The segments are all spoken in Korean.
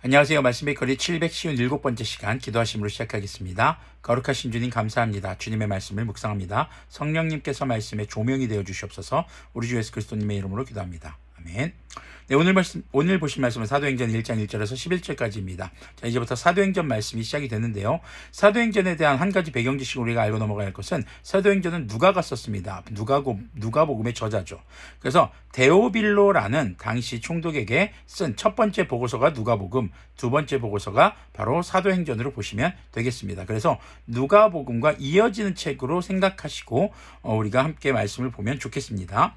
안녕하세요. 말씀의 거리 757번째 시간 기도하심으로 시작하겠습니다. 거룩하신 주님 감사합니다. 주님의 말씀을 묵상합니다. 성령님께서 말씀에 조명이 되어 주시옵소서. 우리 주 예수 그리스도님의 이름으로 기도합니다. 아멘. 네, 오늘 말씀, 오늘 보신 말씀은 사도행전 1장 1절에서 11절까지입니다. 자, 이제부터 사도행전 말씀이 시작이 되는데요. 사도행전에 대한 한 가지 배경 지식을 우리가 알고 넘어가야 할 것은 사도행전은 누가가 썼습니다. 누가고, 누가복음의 저자죠. 그래서 데오빌로라는 당시 총독에게 쓴 첫 번째 보고서가 누가복음, 두 번째 보고서가 바로 사도행전으로 보시면 되겠습니다. 그래서 누가복음과 이어지는 책으로 생각하시고 어, 우리가 함께 말씀을 보면 좋겠습니다.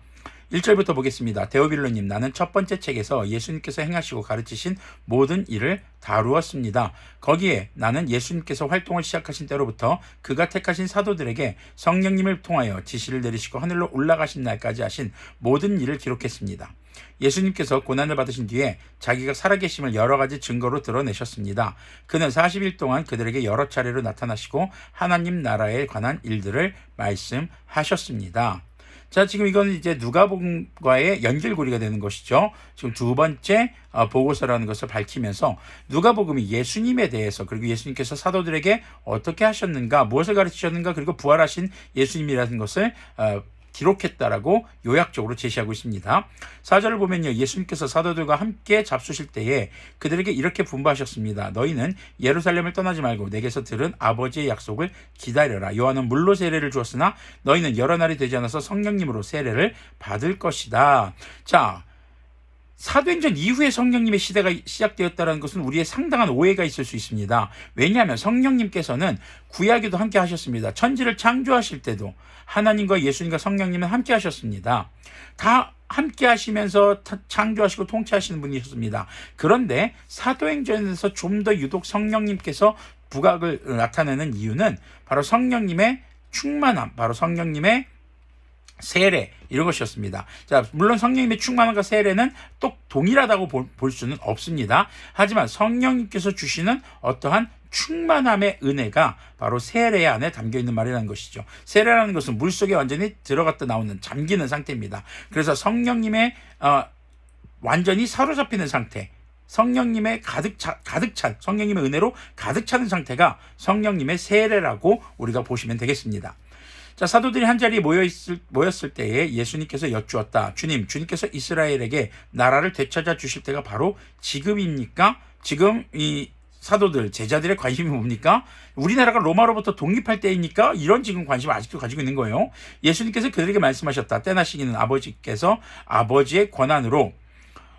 1절부터 보겠습니다. 데오빌로님, 나는 첫 번째 책에서 예수님께서 행하시고 가르치신 모든 일을 다루었습니다. 거기에 나는 예수님께서 활동을 시작하신 때로부터 그가 택하신 사도들에게 성령님을 통하여 지시를 내리시고 하늘로 올라가신 날까지 하신 모든 일을 기록했습니다. 예수님께서 고난을 받으신 뒤에 자기가 살아계심을 여러 가지 증거로 드러내셨습니다. 그는 40일 동안 그들에게 여러 차례로 나타나시고 하나님 나라에 관한 일들을 말씀하셨습니다. 자, 지금 이거는 이제 누가복음과의 연결고리가 되는 것이죠. 지금 두 번째 어, 보고서라는 것을 밝히면서 누가복음이 예수님에 대해서 그리고 예수님께서 사도들에게 어떻게 하셨는가, 무엇을 가르치셨는가, 그리고 부활하신 예수님이라는 것을 어, 기록했다라고 요약적으로 제시하고 있습니다. 사절을 보면요. 예수님께서 사도들과 함께 잡수실 때에 그들에게 이렇게 분부하셨습니다. 너희는 예루살렘을 떠나지 말고 내게서 들은 아버지의 약속을 기다려라. 요한은 물로 세례를 주었으나 너희는 여러 날이 되지 않아서 성령님으로 세례를 받을 것이다. 자, 사도행전 이후에 성령님의 시대가 시작되었다는 것은 우리의 상당한 오해가 있을 수 있습니다. 왜냐하면 성령님께서는 구약에도 함께 하셨습니다. 천지를 창조하실 때도 하나님과 예수님과 성령님은 함께 하셨습니다. 다 함께 하시면서 창조하시고 통치하시는 분이셨습니다. 그런데 사도행전에서 좀 더 유독 성령님께서 부각을 나타내는 이유는 바로 성령님의 충만함, 바로 성령님의 세례 이런 것이었습니다. 자, 물론 성령님의 충만함과 세례는 또 동일하다고 볼, 볼 수는 없습니다. 하지만 성령님께서 주시는 어떠한 충만함의 은혜가 바로 세례 안에 담겨 있는 말이라는 것이죠. 세례라는 것은 물 속에 완전히 들어갔다 나오는 잠기는 상태입니다. 그래서 성령님의 어, 완전히 사로잡히는 상태. 성령님의 가득 차, 가득 찬 성령님의 은혜로 가득 차는 상태가 성령님의 세례라고 우리가 보시면 되겠습니다. 자, 사도들이 한 자리에 모여 있을, 모였을 때에 예수님께서 여쭈었다. 주님, 주님께서 이스라엘에게 나라를 되찾아 주실 때가 바로 지금입니까? 지금 이 사도들, 제자들의 관심이 뭡니까? 우리나라가 로마로부터 독립할 때입니까? 이런 지금 관심을 아직도 가지고 있는 거예요. 예수님께서 그들에게 말씀하셨다. 때나 시기는 아버지께서 아버지의 권한으로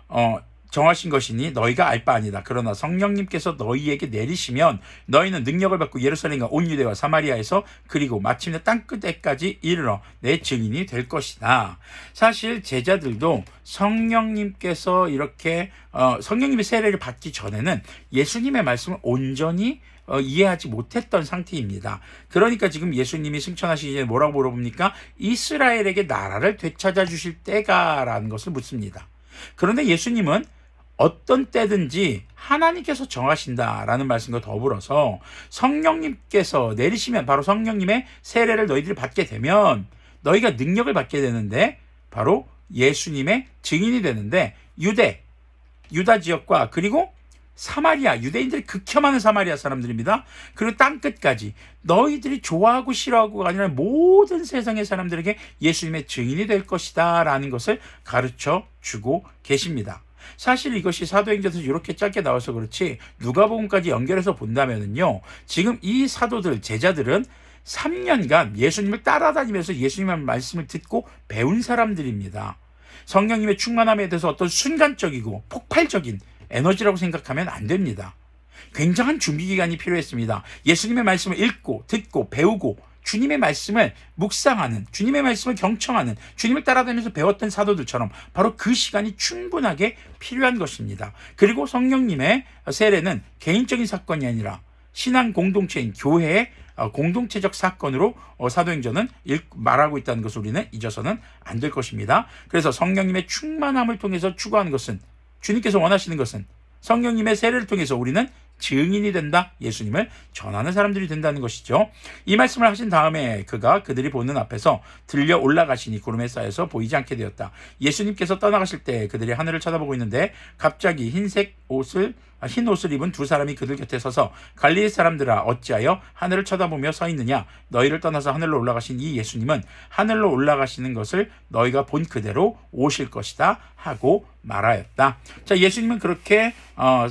어, 정하신 것이니 너희가 알 바 아니다. 그러나 성령님께서 너희에게 내리시면 너희는 능력을 받고 예루살렘과 온 유대와 사마리아에서 그리고 마침내 땅 끝에까지 이르러 내 증인이 될 것이다. 사실 제자들도 성령님께서 이렇게 어, 성령님의 세례를 받기 전에는 예수님의 말씀을 온전히 어, 이해하지 못했던 상태입니다. 그러니까 지금 예수님이 승천하시기 전에 뭐라고 물어봅니까? 이스라엘에게 나라를 되찾아 주실 때가라는 것을 묻습니다. 그런데 예수님은 어떤 때든지 하나님께서 정하신다라는 말씀과 더불어서 성령님께서 내리시면 바로 성령님의 세례를 너희들이 받게 되면 너희가 능력을 받게 되는데 바로 예수님의 증인이 되는데 유대 유다 지역과 그리고 사마리아 유대인들이 극혐하는 사마리아 사람들입니다. 그리고 땅 끝까지 너희들이 좋아하고 싫어하고가 아니라 모든 세상의 사람들에게 예수님의 증인이 될 것이다라는 것을 가르쳐 주고 계십니다. 사실 이것이 사도행전에서 이렇게 짧게 나와서 그렇지 누가복음까지 연결해서 본다면은요. 지금 이 사도들 제자들은 3년간 예수님을 따라다니면서 예수님의 말씀을 듣고 배운 사람들입니다. 성령님의 충만함에 대해서 어떤 순간적이고 폭발적인 에너지라고 생각하면 안 됩니다. 굉장한 준비 기간이 필요했습니다. 예수님의 말씀을 읽고 듣고 배우고 주님의 말씀을 묵상하는, 주님의 말씀을 경청하는, 주님을 따라다니면서 배웠던 사도들처럼 바로 그 시간이 충분하게 필요한 것입니다. 그리고 성령님의 세례는 개인적인 사건이 아니라 신앙 공동체인 교회의 어, 공동체적 사건으로 어, 사도행전은 말하고 있다는 것을 우리는 잊어서는 안 될 것입니다. 그래서 성령님의 충만함을 통해서 추구하는 것은 주님께서 원하시는 것은 성령님의 세례를 통해서 우리는 증인이 된다. 예수님을 전하는 사람들이 된다는 것이죠. 이 말씀을 하신 다음에 그가 그들이 보는 앞에서 들려 올라가시니 구름에 쌓여서 보이지 않게 되었다. 예수님께서 떠나가실 때 그들이 하늘을 쳐다보고 있는데 갑자기 흰색 옷을 아, 흰 옷을 입은 두 사람이 그들 곁에 서서 갈릴리 사람들아 어찌하여 하늘을 쳐다보며 서 있느냐 너희를 떠나서 하늘로 올라가신 이 예수님은 하늘로 올라가시는 것을 너희가 본 그대로 오실 것이다 하고 말하였다. 자 예수님은 그렇게 어,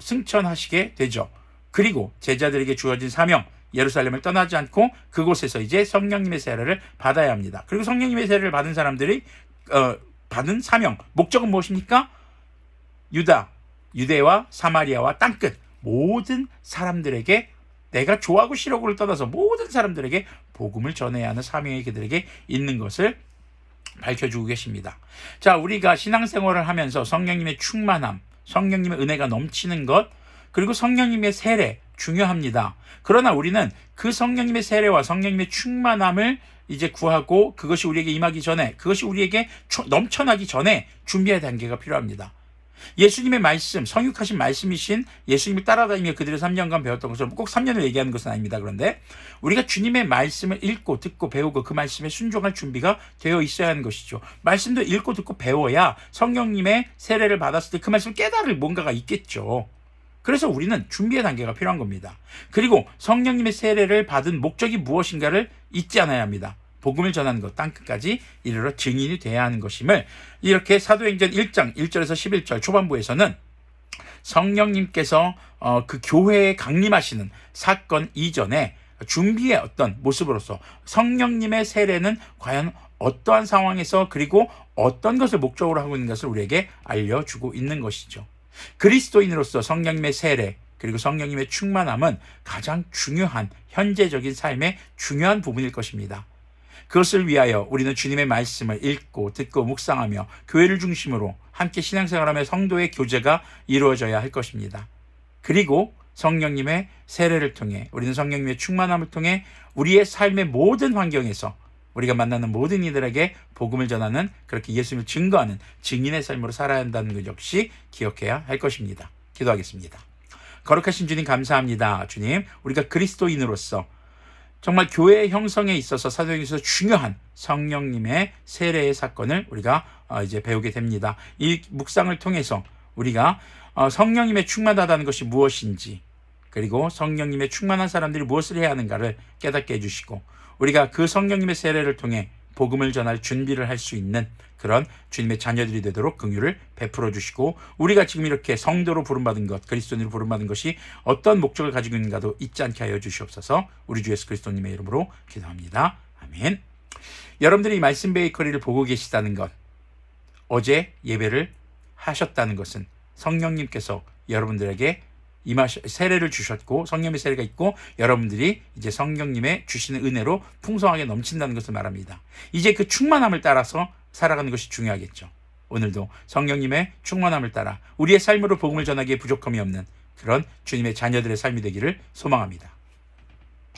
승천하시게 되죠. 그리고 제자들에게 주어진 사명 예루살렘을 떠나지 않고 그곳에서 이제 성령님의 세례를 받아야 합니다. 그리고 성령님의 세례를 받은 사람들이 어, 받은 사명 목적은 무엇입니까? 유다 유대와 사마리아와 땅끝 모든 사람들에게 내가 좋아하고 싫어하고를 떠나서 모든 사람들에게 복음을 전해야 하는 사명이 그들에게 있는 것을 밝혀주고 계십니다. 자, 우리가 신앙생활을 하면서 성령님의 충만함, 성령님의 은혜가 넘치는 것, 그리고 성령님의 세례 중요합니다. 그러나 우리는 그 성령님의 세례와 성령님의 충만함을 이제 구하고 그것이 우리에게 임하기 전에, 그것이 우리에게 넘쳐나기 전에 준비의 단계가 필요합니다. 예수님의 말씀, 성육하신 말씀이신 예수님을 따라다니며 그들의 3년간 배웠던 것처럼 꼭 3년을 얘기하는 것은 아닙니다. 그런데 우리가 주님의 말씀을 읽고 듣고 배우고 그 말씀에 순종할 준비가 되어 있어야 하는 것이죠. 말씀도 읽고 듣고 배워야 성령님의 세례를 받았을 때 그 말씀을 깨달을 뭔가가 있겠죠. 그래서 우리는 준비의 단계가 필요한 겁니다. 그리고 성령님의 세례를 받은 목적이 무엇인가를 잊지 않아야 합니다. 복음을 전하는 것 땅끝까지 이르러 증인이 돼야 하는 것임을 이렇게 사도행전 1장 1절에서 11절 초반부에서는 성령님께서 어, 그 교회에 강림하시는 사건 이전에 준비의 어떤 모습으로서 성령님의 세례는 과연 어떠한 상황에서 그리고 어떤 것을 목적으로 하고 있는 것을 우리에게 알려주고 있는 것이죠. 그리스도인으로서 성령님의 세례 그리고 성령님의 충만함은 가장 중요한 현재적인 삶의 중요한 부분일 것입니다. 그것을 위하여 우리는 주님의 말씀을 읽고 듣고 묵상하며 교회를 중심으로 함께 신앙생활하며 성도의 교제가 이루어져야 할 것입니다. 그리고 성령님의 세례를 통해 우리는 성령님의 충만함을 통해 우리의 삶의 모든 환경에서 우리가 만나는 모든 이들에게 복음을 전하는 그렇게 예수님을 증거하는 증인의 삶으로 살아야 한다는 것 역시 기억해야 할 것입니다. 기도하겠습니다. 거룩하신 주님 감사합니다. 주님, 우리가 그리스도인으로서 정말 교회 형성에 있어서 사도행전에서 중요한 성령님의 세례의 사건을 우리가 어, 이제 배우게 됩니다. 이 묵상을 통해서 우리가 어, 성령님의 충만하다는 것이 무엇인지 그리고 성령님의 충만한 사람들이 무엇을 해야 하는가를 깨닫게 해주시고 우리가 그 성령님의 세례를 통해 복음을 전할 준비를 할 수 있는 그런 주님의 자녀들이 되도록 긍휼을 베풀어 주시고 우리가 지금 이렇게 성도로 부름받은 것, 그리스도인으로 부름받은 것이 어떤 목적을 가지고 있는가도 잊지 않게 하여 주시옵소서. 우리 주 예수 그리스도님의 이름으로 기도합니다. 아멘. 여러분들이 이 말씀 베이커리를 보고 계시다는 것, 어제 예배를 하셨다는 것은 성령님께서 여러분들에게 임하셔 세례를 주셨고 성령의 세례가 있고 여러분들이 이제 성령님의 주시는 은혜로 풍성하게 넘친다는 것을 말합니다. 이제 그 충만함을 따라서 살아가는 것이 중요하겠죠. 오늘도 성령님의 충만함을 따라 우리의 삶으로 복음을 전하기에 부족함이 없는 그런 주님의 자녀들의 삶이 되기를 소망합니다.